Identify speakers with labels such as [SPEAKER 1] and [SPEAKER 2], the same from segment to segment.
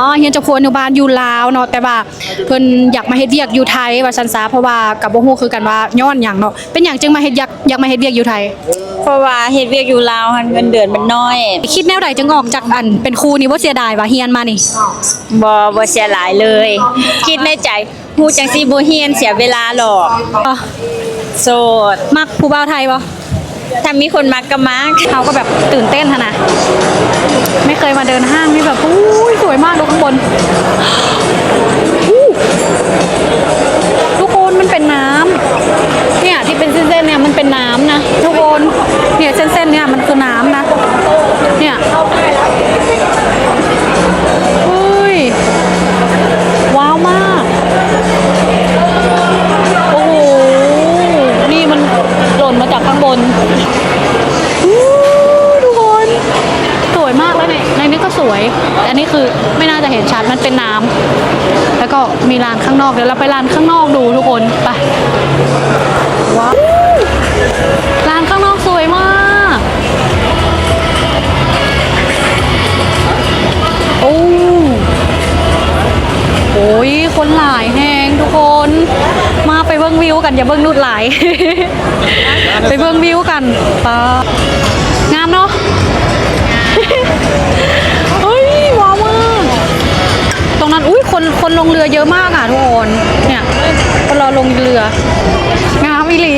[SPEAKER 1] อ๋อเฮียนเจะควรอยู่บ้านอยู่ลาวเนาะแต่ว่าเพิ่นอยากมาเฮ็ดเวียกอยู่ไทยว่าซั่นซะเพราะว่ากับบ่ฮู้คือกันว่าย้อนหยังเนาะเป็นหยังจึงมาเฮ็ดอยากอยากมาเฮ็ดเวียกอยู่ไทย
[SPEAKER 2] เพราะว่าเฮ็ดเวียกอยู่ลาวหันเงินเดือนมันน้อย
[SPEAKER 1] คิดแนวใดจึงออกจากอันเป็นครูนี่บ่เสียดายว่าเฮียนมานี่
[SPEAKER 2] บ่บ่เสียหลายเลย คิดในใจฮู้จังสิบ่เฮียนเสียเวลาหรอก
[SPEAKER 1] อ๋อ
[SPEAKER 2] โสด
[SPEAKER 1] มักผู้บ่าวไทยบ่
[SPEAKER 2] ถ้ามีคนมักก็มัก
[SPEAKER 1] เขาก็แบบตื่นเต้นนนะ ไม่เคยมาเดินห้างนี่แบบอุ้ยสวยมากดูข้างบน ข้างนอกดูทุกคนไปว้าวลานข้างนอกสวยมาก โอ้โอ้ยคนหลายแหงทุกคน มาไปเบิ้งวิวกันอย่าเบิ้งนุดหลาย ไปเบิ้งวิวกันปา คนลงเรือเยอะมากอะทุกคน เนี่ยคนรอลงเรือ งามอีหลี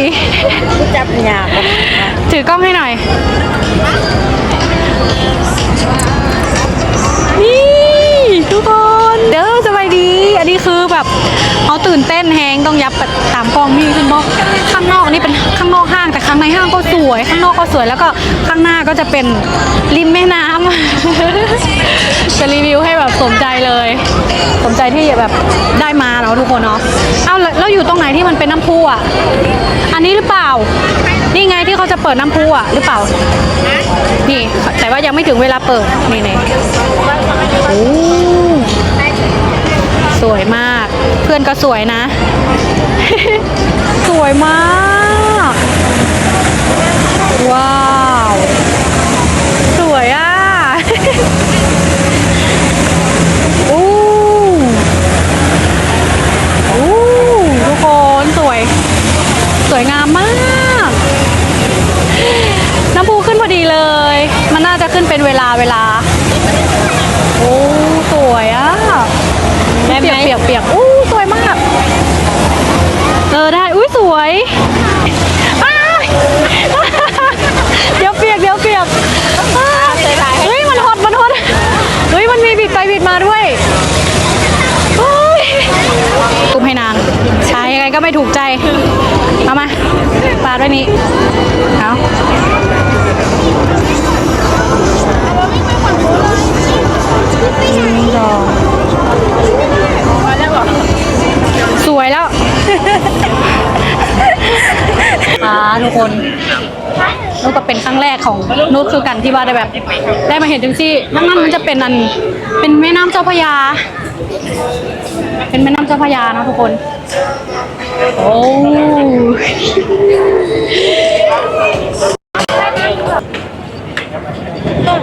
[SPEAKER 2] จับยาก
[SPEAKER 1] ถือกล้องให้หน่อย นี่ ทุกคน เด้อส อันนี้คือแบบเขาตื่นเต้นแฮงต้องยับตามกล้องนี่ขึ้นบอกข้างนอกนี่เป็นข้างนอกห้างแต่ข้างในห้างก็สวย ข้างนอกก็สวยแล้วก็ข้างหน้าก็จะเป็นริมแม่น้ำจะรีวิวให้แบบสมใจเลยสมใจที่แบบได้มาเนาะทุกคนเนาะเอาแล้วแล้วอยู่ตรงไหนที่มันเป็นน้ำพุอะอันนี้หรือเปล่า นี่ไงที่เขาจะเปิดน้ำพุอะหรือเปล่านี่แต่ว่ายังไม่ถึงเวลาเปิดนี่นี่โอ้ สวยมาก เพื่อนก็สวยนะ สวยมาก ว้าว สวยอะโอ้โอ้ทุกคนสวย สวยงามมาก น้ำพุขึ้นพอดีเลย มันน่าจะขึ้นเป็นเวลาเวลา โอ้ สวยอะ
[SPEAKER 2] ได้ไหม
[SPEAKER 1] เปียกเปียกๆอู้สวยมาก เออได้อุ้ยสวยอ้ายเดี๋ยวเปียกเดี๋ยวเปียกอ้ายเฮ้ยมันฮอตมันฮอตเฮ้ยมันมีบิดไปบิดมาด้วยเฮ้ยกุมให้นางใช้ยังไงก็ไม่ถูกใจ เอามาปาดไว้นี้เอา ที่ว่าได้แบบ ได้มาเห็นจังซี่นั่นนั่นมันจะเป็นอันเป็นแม่น้ำเจ้าพระยา เป็นแม่น้ำเจ้าพระยานะทุกคน โอ้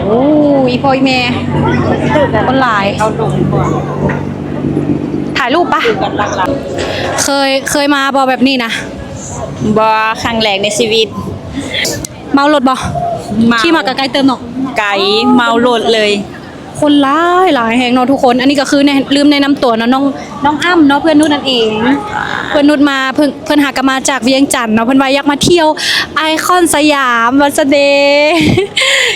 [SPEAKER 1] โอ้อีพออีเมย์คนหลายถ่ายรูปปะเคยเคยมาบอแบบนี้นะ
[SPEAKER 2] บ่ครั้งแรกในชีวิต
[SPEAKER 1] เมารถบอ ขี่มากับไกลเติมเนาะ
[SPEAKER 2] ไก่เมาโลดเลย
[SPEAKER 1] คนหลายหลายแหงเนาะทุกคน อันนี้ก็คือในลืมในน้ำตัวเนาะน้องน้องอ้ำเนาะเพื่อนนุชนั่นเอง เพื่อนนุชมาเพิ่งเพื่อนหากนมาจากเวียงจันทน์เนาะเพื่อนว่าอยากมาเที่ยวไอคอนสยามวันสเดย์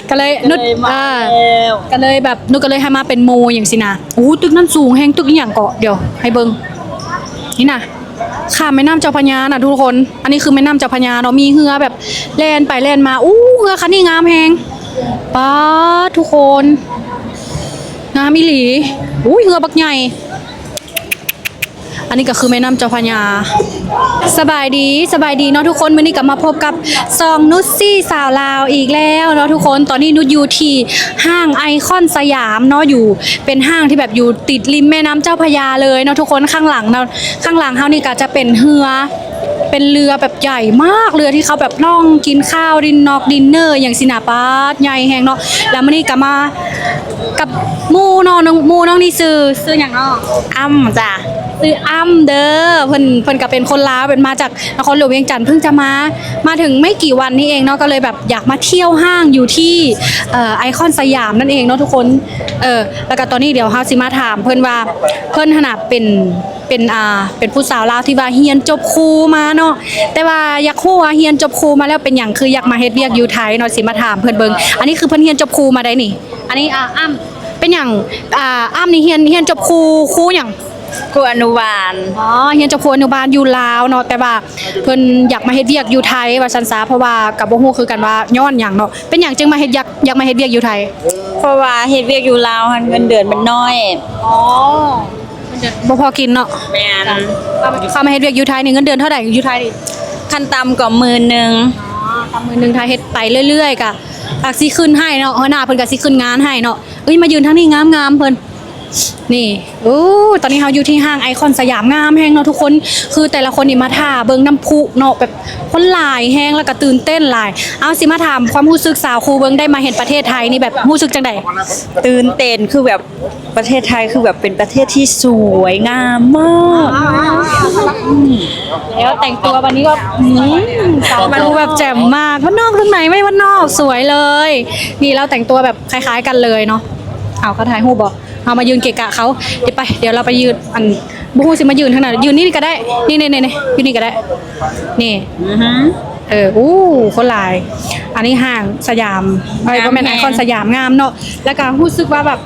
[SPEAKER 1] ก็เลยนุช
[SPEAKER 2] เลยมา
[SPEAKER 1] อ่า
[SPEAKER 2] แล้ว
[SPEAKER 1] ก็เลยแบบนุชก็เลยให้มาเป็นโมอย่างสินะโอ้ตึกนั้นสูงแหงตึกอหย่างเกาะเดี๋ยวให้เบิงนี่นะ ข้ามแม่น้ำเจ้าพระยาน่ะทุกคน อันนี้คือแม่น้ำเจ้าพระยาเนาะมีเรือแบบแล่นไปแล่นมาอู้เรือคันนี้งามแหงป้าทุกคนงามอีหลีอุ้ยเหือบักใหญ่ อันนี้ก็คือแม่น้ำเจ้าพระยา สบายดีสบายดีเนาะทุกคนวันนี้กลับมาพบกับซองนุชซี่สาวลาวอีกแล้วเนาะทุกคนตอนนี้นุชอยู่ที่ห้างไอคอนสยามเนาะอยู่เป็นห้างที่แบบอยู่ติดริมแม่น้ำเจ้าพระยาเลยเนาะทุกคนข้างหลังเนาะข้างหลังเฮานี่ก็จะเป็นเฮือ เป็นเรือแบบใหญ่มากเรือที่เขาแบบล่องกินข้าวดินนอกดินเนอร์อย่างสินาปาดใหญ่แหงเนาะแล้วมื้อนี้ก็มากับหมู่เนาะน้องหมู่น้องนี่ซื้อซื้อหยังเนาะ
[SPEAKER 2] อ้ำจ้ะ
[SPEAKER 1] ซื้ออ้ำเด้อเพิ่นเพิ่นก็เป็นคนลาวเป็นมาจากนครหลวงเวียงจันทร์เพิ่งจะมา มาถึงไม่กี่วันนี้เองเนาะก็เลยแบบอยากมาเที่ยวห้างอยู่ที่เอ่อไอคอนสยามนั่นเองเนาะทุกคนเออแล้วก็ตอนนี้เดี๋ยวเฮาสิมาถาม เพิ่นว่าเพิ่นขนาดเป็น เป็นอ่าเป็นผู้สาวลาวที่ว่าเฮียนจบครูมาเนาะแต่ว่าอยากฮู้ว่าเฮียนจบครูมาแล้วเป็นหยังคืออยากมาเฮ็ดเวียกอยู่ไทยเนาะสิมาถามเพิ่นเบิ่งอันนี้คือเพิ่นเฮียนจบครูมาได้นี่ อันนี้อ่าอ้ำเป็นหยังอ่าอ้ำนี่เฮียนเฮียนจบครูครูหยัง
[SPEAKER 2] ครูอนุบาล
[SPEAKER 1] อ๋อเฮียนเจ้าครัวอนุบาลอยู่ลาวเนาะแต่ว่าเพิ่นอยากมาเฮ็ดเวียกอยู่ไทยว่าซั่นซะเพราะว่ากับบ่ฮู้คือกันว่าย้อนหยังเนาะเป็นหยังจึงมาเฮ็ดอยากอยากมาเฮ็ดเวียกอยู่ไทย
[SPEAKER 2] เพราะว่าเฮ็ดเวียกอยู่ลาวหันเงินเดือนมันน้อย
[SPEAKER 1] อ๋อ บ่พอกินเนาะ
[SPEAKER 2] แม่น
[SPEAKER 1] เข้ามาเฮ็ดเวียกอยู่ไทยนี่เงินเดือนเท่าใดอยู่ไทยนี่
[SPEAKER 2] ขั้นต่ำก็หมื่นหนึง
[SPEAKER 1] อ๋อทำมือหนึงไทยเฮ็ดไปเรื่อยๆกะปากสิขึ้นให้เนาะหัวหน้าเพิ่นก็สิขึ้นงานให้เนาะเอ้ยมายืนทางนี้งามๆเพิ่น นี่โอ้ตอนนี้เราอยู่ที่ห้างไอคอนสยามงามแห้งเนาะทุกคน คือแต่ละคนนี่มาท่าเบิงน้ำพุเนาะแบบคนหลายแห้งแล้วก็ตื่นเต้นหลาย เอาสิมาถามความรู้สึกสาวครูเบิงได้มาเห็นประเทศไทยนี่แบบรู้สึกจังได
[SPEAKER 2] ตื่นเต้นคือแบบประเทศไทยคือแบบเป็นประเทศที่สวยงามมาก
[SPEAKER 1] แล้วแต่งตัววันนี้ก็อืมสาวครูแบบแจ่มมากวันนอกตรงไหนไม่วันนอกสวยเลย นี่เราแต่งตัวแบบคล้าย ๆ กันเลยเนาะเอาเขาถ่ายรูปบอก เอามายืนเกะกะเขาเดี๋ยวไป เดี๋ยวเราไปยืนอันบุ้งสิมายืนทางไหนยืนนี่ก็ได้ นี่นี่นี่นี่ยืนนี่ก็ได้ นี่
[SPEAKER 2] อือฮึ
[SPEAKER 1] เอออู้คนหลาย อันนี้ห้างสยามไอ้
[SPEAKER 2] งาม
[SPEAKER 1] ก็เป็นไอ
[SPEAKER 2] แฮง
[SPEAKER 1] คอนสยามงามเนาะแล้วก็รู้สึกว่าแบบ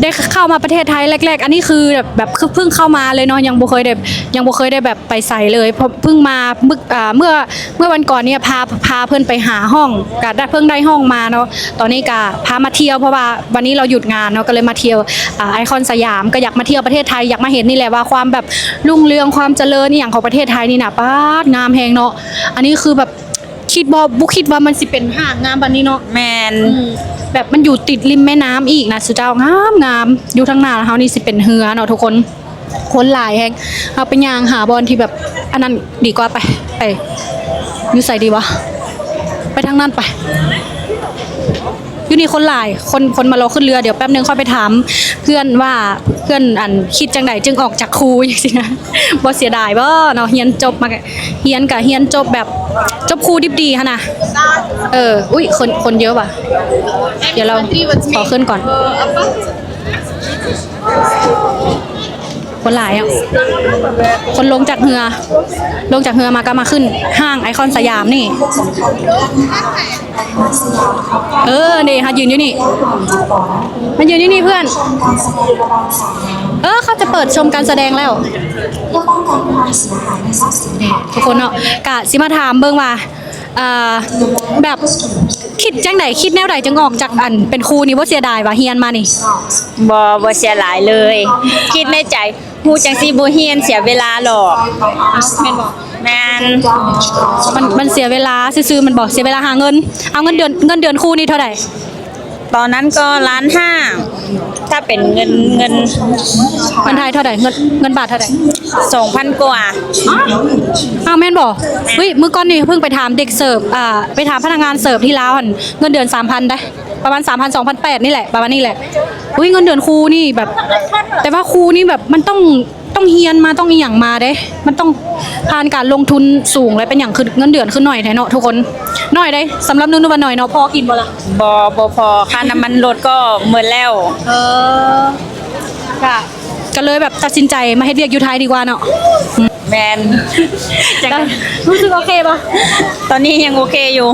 [SPEAKER 1] ได้เข้ามาประเทศไทยแรก ๆ อันนี้คือแบบแบบคือเพิ่งเข้ามาเลยเนาะยังบ่เคยได้ยังบ่เคยได้แบบไปใส่เลยเพราะเพิ่งมาเมื่ออ่าเมื่อเมื่อวันก่อนเนี่ยพาพาเพื่อนไปหาห้องก็ได้เพิ่งได้ห้องมาเนาะตอนนี้ก็พามาเที่ยวเพราะว่าวันนี้เราหยุดงานเนาะก็เลยมาเที่ยวอ่าไอคอนสยามก็อยากมาเที่ยวประเทศไทยอยากมาเห็นนี่แหละว่าความแบบรุ่งเรืองความเจริญนี่อย่างของประเทศไทยนี่นะป้าดงามแฮงเนาะอันนี้คือแบบ คิดบ่บุคิดว่ามันสิเป็นห้างงามปานนี้เนาะ
[SPEAKER 2] แมน
[SPEAKER 1] แบบมันอยู่ติดริมแม่น้ำอีกนะสุเจ้างามงามอยู่ทางหน้าเฮานี่สิเป็นเฮือเนาะทุกคนคนหลายแฮงเอาไปย่างหาบอลที่แบบอันนั้นดีกว่าไปไปอยู่ใส่ดีวะไปทางนั้นไป อยู่นี่คนหลาย คนคนมารอขึ้นเรือเดี๋ยวแป๊บนึงค่อยไปถาม เพื่อนว่าเพื่อนอันคิดจังไดจึงออกจากครูอย่างสินะบ่เสียดายบ่เนาะเฮียนจบมาเฮียนกับเฮียนจบแบบจบครูดิบดีฮะนะเอออุ้ยคนคนเยอะว่ะ เดี๋ยวเราขอขึ้นก่อน คนหลายอะ คนลงจากเรือ ลงจากเรือมาก็มาขึ้น ห้างไอคอนสยามนี่ เออนี่ฮะยืนอยู่นี่มายืนอยู่นี่เพื่อน เออเขาจะเปิดชมการแสดงแล้วทุกคนเนาะกะสิมาถามเบิ่งว่าอ่าแบบคิดจังไดคิดแนวใดจึงออกจากอันเป็นครูนี่บ่เสียดายว่าเฮียนมานี่
[SPEAKER 2] บ่บ่เสียหลายเลย คิดในใจ ฮู้จังสิบ่เฮียนเสียเวลาหรอก
[SPEAKER 1] แม่นบ่
[SPEAKER 2] แมน
[SPEAKER 1] มันมันเสียเวลาซื่อๆมันบอกเสียเวลาหาเงิน เอาเงินเดือนเงินเดือนครูนี่เท่าไหร่
[SPEAKER 2] ตอนนั้นก็ล้านห้า ถ้าเป็นเงินเงิน
[SPEAKER 1] เงินไทยเท่าไหร่เงินเงินบาทเท่าไหร่
[SPEAKER 2] สองพันกว่า
[SPEAKER 1] อ้าวแม่นบ่เฮ้ย มื้อก่อนนี่เพิ่งไปถามเด็กเสิร์ฟอ่าไปถามพนักงานเสิร์ฟที่ลาวหั่นเงินเดือน3,000ได้ ประมาณ 3,000 2,800นี่แหละประมาณนี้แหละอุ้ยเงินเดือนครูนี่แบบ แต่ว่าครูนี่แบบมันต้องต้องเฮียนมาต้องอีหยังมาเด้ มันต้องผ่านการลงทุนสูงเลยเป็นอย่างคือเงินเดือนขึ้นหน่อยแท้เนาะทุกคนหน่อยได้สำหรับนุ่นๆว่าหน่อยเนาะพอกินบ่ล่ะ
[SPEAKER 2] บ่บ่พอค่าน้ำมันรถก็หมดแล้ว
[SPEAKER 1] เออค่ะก็เลยแบบตัดสินใจมาเฮ็ดเวียกอยู่ไทยดีกว่าเนาะ
[SPEAKER 2] แมนจัง
[SPEAKER 1] แล้วรู้สึกโอเคปะ
[SPEAKER 2] ตอนนี้ยังโอเคอยู่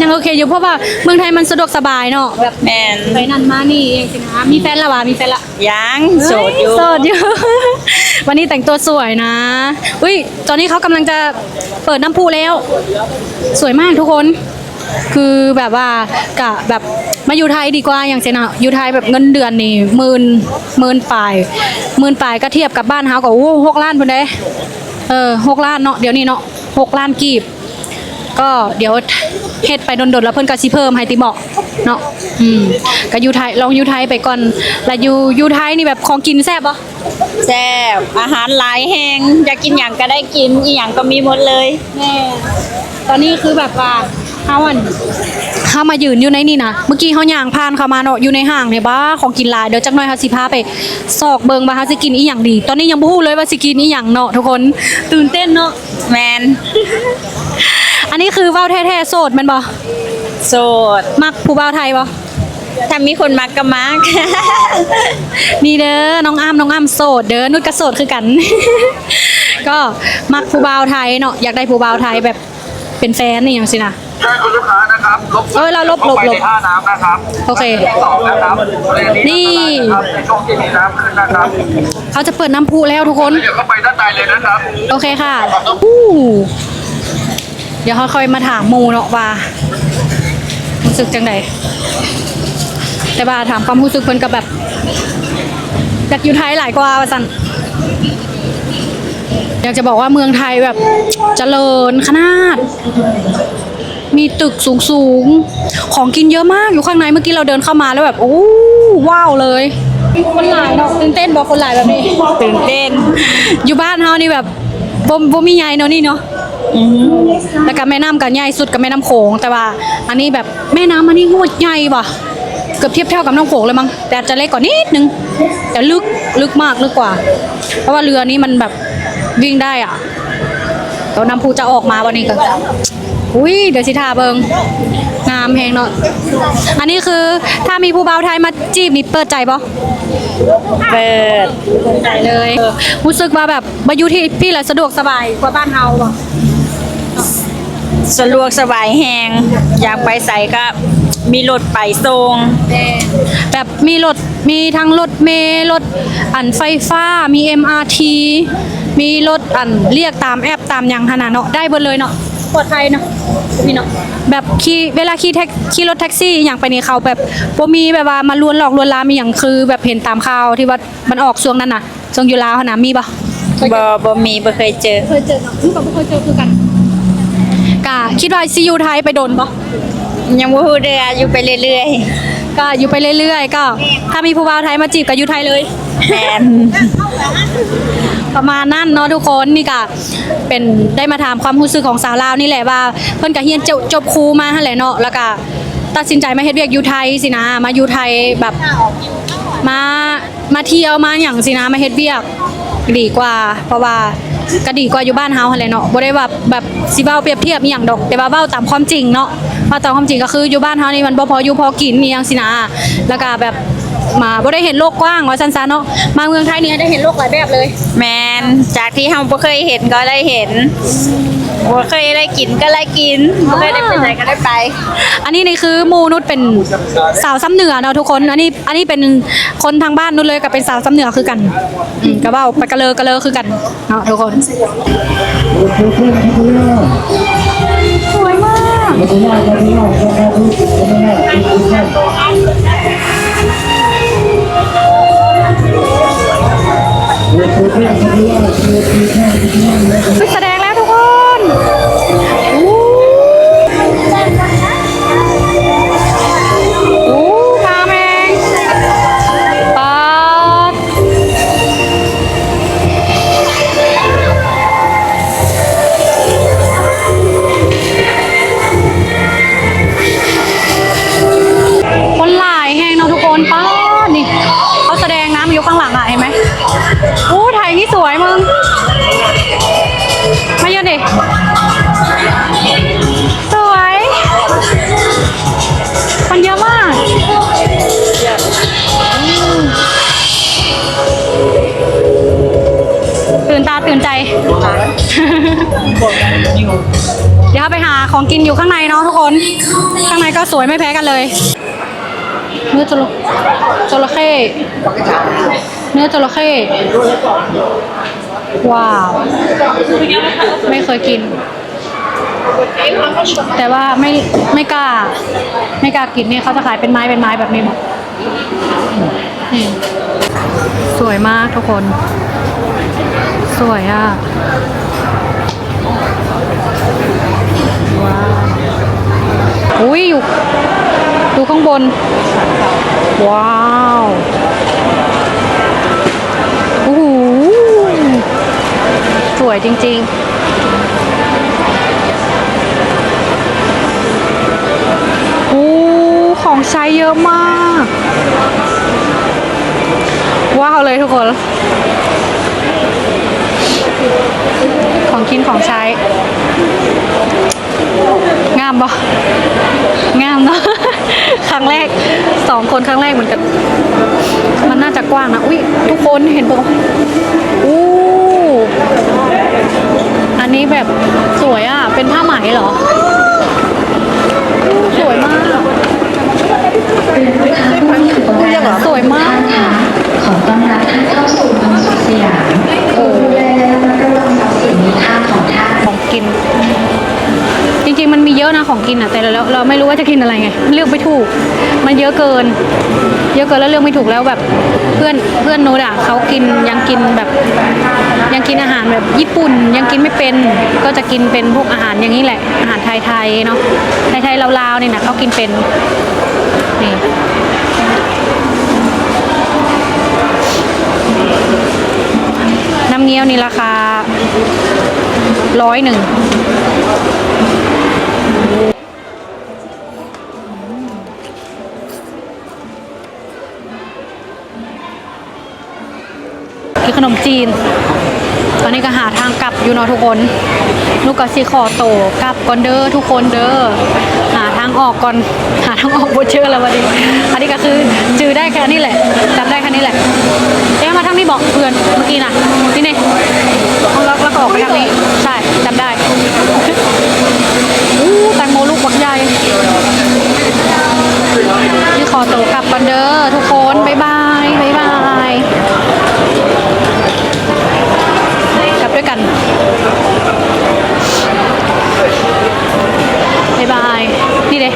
[SPEAKER 1] ยังโอเคอยู่เพราะว่าเมืองไทยมันสะดวกสบายเนาะแบบ
[SPEAKER 2] แมน
[SPEAKER 1] ไปนั่นมานี่เองสินะมีแฟนและวะมีแฟนละ
[SPEAKER 2] ยังโสดอยู่
[SPEAKER 1] โสดอยู่ วันนี้แต่งตัวสวยนะ อุ้ยตอนนี้เขากำลังจะเปิดน้ำพุแล้ว สวยมากทุกคน คือแบบว่ากะแบบมาอยู่ไทยดีกว่าอย่างเช่นอะอยู่ไทยแบบเงินเดือนนี่หมื่นหมื่นปลายหมื่นปลายก็เทียบกับบ้านเฮาก็โอ้หกล้านพุ่นเด้เออหกล้านเนาะเดี๋ยวนี้เนาะหกล้านกีบ ก็เดี๋ยวเฮ็ดไปดนๆแล้วเพิ่นก็สิเพิ่มให้ติเหมาะเนาะอืมก็อยู่ไทยลองอยู่ไทยไปก่อนแล้วอยู่อยู่ไทยนี่แบบของกินแซ่บบ่
[SPEAKER 2] แซ่บอาหารหลายแห้งอยากกินอย่างก็ได้กินอีหยังก็มีหมดเลย
[SPEAKER 1] แม่ตอนนี้คือแบบว่า เฮาอันเฮามายืนอยู่ในนี่นะเมื่อกี้เฮาย่างผ่านเข้ามาเนาะอยู่ในห้างเนี่ยบ้าของกินหลายเดี๋ยวจักหน่อยเฮาสิพาไปซอกเบิงว่าเฮาสิกินอีหยังดี ตอนนี้ยังบ่ฮู้เลยว่าสิกินอีหยังเนาะทุกคนตื่นเต้นเนาะ
[SPEAKER 2] แมน
[SPEAKER 1] อันนี้คือเว้าแท้ๆโสดแมันบ่
[SPEAKER 2] โสด
[SPEAKER 1] มักผู้บ่าวไทยบ่
[SPEAKER 2] ถ้ามีคนมักก็มัก
[SPEAKER 1] นี่เด้อน้องอ้ามน้องอ้ามโสดเด้อนุชก็โสดคือกัน ก็มักผู้บ่าวไทยเนาะอยากได้ผู้บ่าวไทยแบบเป็นแฟนนี่หยังสินะ
[SPEAKER 3] ใช่คุณลูกค้านะครับลบ
[SPEAKER 1] เอ้ยเราลบลบลบ
[SPEAKER 3] ไปในท่าน้ำนะครับ
[SPEAKER 1] โอเค
[SPEAKER 3] สองนะครับ
[SPEAKER 1] นี่
[SPEAKER 3] นะครับในช่วงที่มีน้ำขึ้นนะครับ
[SPEAKER 1] เขาจะเปิดน้ำพุแล้วทุกคน
[SPEAKER 3] เดี๋ยวก็ไปด้านในเลยนะครับ
[SPEAKER 1] โอเคค่ะอู้เดี๋ยวเขาค่อยมาถามหมูเนาะว่ารู้สึกจังไดแต่ว่าถามความรู้สึกเพิ่นกับแบบอยากอยู่ไทยหลายกว่าว่าสันอยากจะบอกว่าเมืองไทยแบบเจริญขนาด มีตึกสูงสูงๆของกินเยอะมากอยู่ข้างในเมื่อกี้เราเดินเข้ามาแล้วแบบโอ้ว้าวเลยคนหลายเนาะตื่นเต้นบอกคนหลายแบบนี้
[SPEAKER 2] ตื่นเต้น
[SPEAKER 1] อยู่บ้านเฮานี่แบบบ่บ่มีใหญ่เนาะนี่เนาะแล้วก็แม่น้ำก็ใหญ่สุดกับแม่น้ำโขงแต่ว่าอันนี้แบบแม่น้ำอันนี้งวดใหญ่ว่ะเกือบเทียบเท่ากับน้ำโขงเลยมั้งแต่อาจจะเล็กกว่านิดนึงแต่ลึกลึกมากลึกกว่า เพราะว่าเรือนี้มันแบบวิ่งได้อะเดี๋ยวน้ำพุจะออกมาวันนี้ก็ อุ้ยเดี๋ยวสิทาเบิงงามแพงเนาะอันนี้คือถ้ามีผู้บ่าวไทยมาจีบนี่เปิดใจปะ
[SPEAKER 2] เปิด
[SPEAKER 1] ใจเลยเออรู้สึกว่าแบบมาอยู่ที่พี่แหละสะดวกสบายกว่าบ้านเฮาบ่
[SPEAKER 2] สะดวกสบายแหงอยากไปใส่ก็มีรถไปส่ง
[SPEAKER 1] แบบมีรถมีทั้งรถเมล์รถอันไฟฟ้ามี MRT มีรถอันเรียกตามแอปตามหยังขนาดเนาะได้เบิดเลยเนาะ ปลอดภัยเนาะนี่เนาะแบบขี่เวลาขี่แท็กขี่รถแท็กซี่อย่างไปนี่เขาแบบบ่มีแบบว่ามาลวนหลอกลวนลามมีอย่างคือแบบเห็นตามข่าวที่ว่ามันออกช่วงนั้นน่ะช่วงอยู่ลาวขนาดมีปะ
[SPEAKER 2] บ่บ่มีบ่เคยเจอ
[SPEAKER 1] เคยเจอเนาะคือกับบ่เคยเจอคือกันกะคิดว่าซียูไทยไปโดนปะ
[SPEAKER 2] ยังบ่ฮู้เด้ออยู่ไปเรื่อย
[SPEAKER 1] ก็อยู่ไปเรื่อยๆ ก็ ถ้ามีผู้บ่าวไทยมาจีบก็อยู่ไทยเลย
[SPEAKER 2] ๆแมน
[SPEAKER 1] ประมาณนั้นเนาะทุกคนนี่ก็เป็นได้มาถามความรู้สึกของสาวลาวนี่แหละว่า เพิ่นก็เฮียนจบจบครูมาหั่นแหละเนาะแล้วก็ตัดสินใจมาเฮ็ดเวียกอยู่ไทยสินะมาอยู่ไทยแบบมามาเที่ยวมาหยังสินะมาเฮ็ดเวียกดีกว่า เพราะว่า ก็ดีกว่าอยู่บ้านเฮาหั่นแหละเนาะบ่ได้ว่าแบบสิเว้าเปรียบเทียบอีหยังดอก แต่ว่าเว้าตามความจริงเนาะว่าตามความจริงก็คืออยู่บ้านเฮานี่มันบ่พออยู่พอกินอีหยังสินะแล้วก็แบบ มาบ่ได้เห็นโลกกว้างว่าซั่นๆเนาะมาเมืองไทยนี่ได้เห็นโลกหลายแบบเลย
[SPEAKER 2] แมนจากที่เฮาบ่เคยเห็นก็ได้เห็นบ่เคยได้กินก็ได้กินบ่เคยได้ไปไหนก็ได้ไป
[SPEAKER 1] อันนี้นี่คือหมูนุชเป็นสาวซ้ำเหนือเนาะทุกคน อันนี้อันนี้เป็นคนทางบ้านนุชเลยกับเป็นสาวซ้ำเหนือคือกันอืมกระเบ้าไปกระเลอกระเลอคือกันเนาะทุกคนสวยมาก ไปแสดง อยู่ข้างหลังอะเห็นไหมอู้ถ่ายนี่สวยมึง มาเยอะดิสวยมันเยอะมากอืมตื่นตาตื่นใจ เดี๋ยวไปหาของกินอยู่ข้างในเนาะทุกคน ข้างในก็สวยไม่แพ้กันเลยเนื้อจระจระเข้ เนื้อจระเข้ว้าว ไม่เคยกิน แต่ว่าไม่ไม่กล้า ไม่กล้ากินเนี่ยเขาจะขายเป็นไม้เป็นไม้แบบนี้หมดนี่สวยมากทุกคน สวยอะว้าวอุ้ยอยู่ดูข้างบน ว้าวโอ้โห สวยจริง ๆ โอ้ ของใช้เยอะมาก ว้าวเลยทุกคน ของกินของใช้ งามปะงามเนาะ ครั้งแรกสองคนครั้งแรกเหมือนกัน มันน่าจะกว้างนะ อุ้ยทุกคนเห็นปะอู้ อันนี้แบบสวยอะ เป็นผ้าไหมเหรออู้สวยมากสวยมาก
[SPEAKER 4] ขอต้อนรับท่านเข้าสู่ความสุขสยามดูแลและระมัดระวังทรัพย์สินมีค่าของท่าน
[SPEAKER 1] ของกินจ ริง ๆ มันมีเยอะนะของกินอะแต่เราเราไม่รู้ว่าจะกินอะไรไงเลือกไม่ถูก มันเยอะเกิน เยอะเกินแล้วเลือกไม่ถูกแล้วแบบเพื่อนเพื่อนโนดอะเขากินยังกินแบบยังกินอาหารแบบญี่ปุ่นยังกินไม่เป็นก็จะกินเป็นพวกอาหารอย่างนี้แหละ อาหารไทยๆเนาะไทยๆลาวๆเนี่ยนะเขากินเป็นนี่น้ำเงี้ยวนี่ราคาร้อยหนึ่ง ขนมจีน ตอนนี้ก็หาทางกลับอยู่เนาะทุกคนลูกกสิคอโตกลับก่อนเดอ้อทุกคนเดอ้อหาทางออกก่อนหาทางออกบดเชื่อแล้ววันนี้อันนี้ก็คือจือได้แค่นี้แหละจับได้แค่นี้แหละเอ๊ะมาทางนี้บอกเพื่อนเมื่อกี้นะนี่นี่ลยแล้วก็ออกไปทางนี้ใช่จับได้โอ้แตงโมลูกบักใหญ่นี่คอโตักลับก่อนเดอ้อทุกคนบ๊ายบายบ๊ายบายันบายบาย นี่เลย